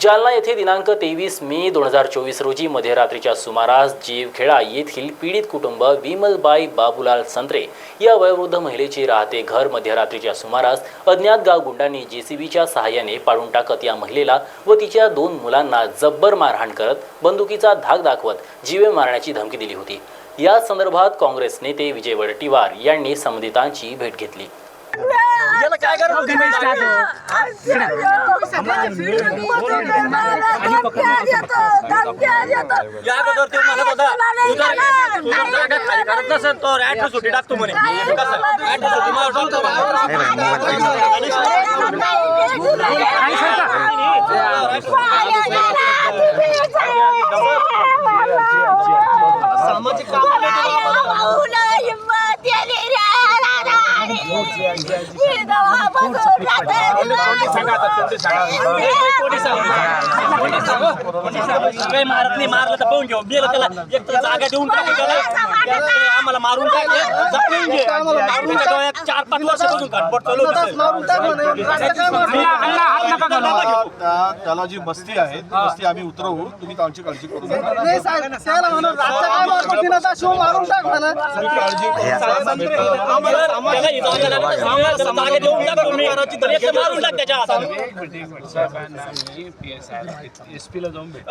जालना येथे दिनांक तेवीस मे दोन हजार चोवीस रोजी मध्यरात्रीच्या सुमारास जीवखेडा येथील पीडित कुटुंब विमलबाई बाबूलाल संत्रे या वयोवृद्ध महिलेचे राहते घर मध्यरात्रीच्या सुमारास अज्ञात गाव गुंडांनी जेसीबीच्या सहाय्याने पाडून टाकत या महिलेला व तिच्या दोन मुलांना जब्बर मारहाण करत बंदुकीचा धाक दाखवत जीवे मारण्याची धमकी दिली होती. या संदर्भात काँग्रेस नेते विजय वडेट्टीवार यांनी संबंधितांची भेट घेतली. याला काय गरज होती या अगोदर ते म्हणत होता तू जर तू जर जागा खाली करत नसेल तर ऍड्रेस सुट्टी टाकतो म्हणे कसं सुट्टी मला टाकतो सामाजिक काही मारत नाही मारलं तर पाहून घेऊ गेलं त्याला एक तर जागा देऊन टाकू त्याला आम्हाला मारून टाकले जपून घे त्याच्या डोळ्यात चार पाच वर्षापासून घटपट चालू त्याला जी बस्ती आहे ती बस्ती आम्ही उतरवू. तुम्ही काळजी काळजी करू नका. आता शिव मारून टाक तर सांगा, त्याला जागा देऊन टाकतो मी मारून टाक त्याच्या हाताने. एस पीला जाऊन भेटा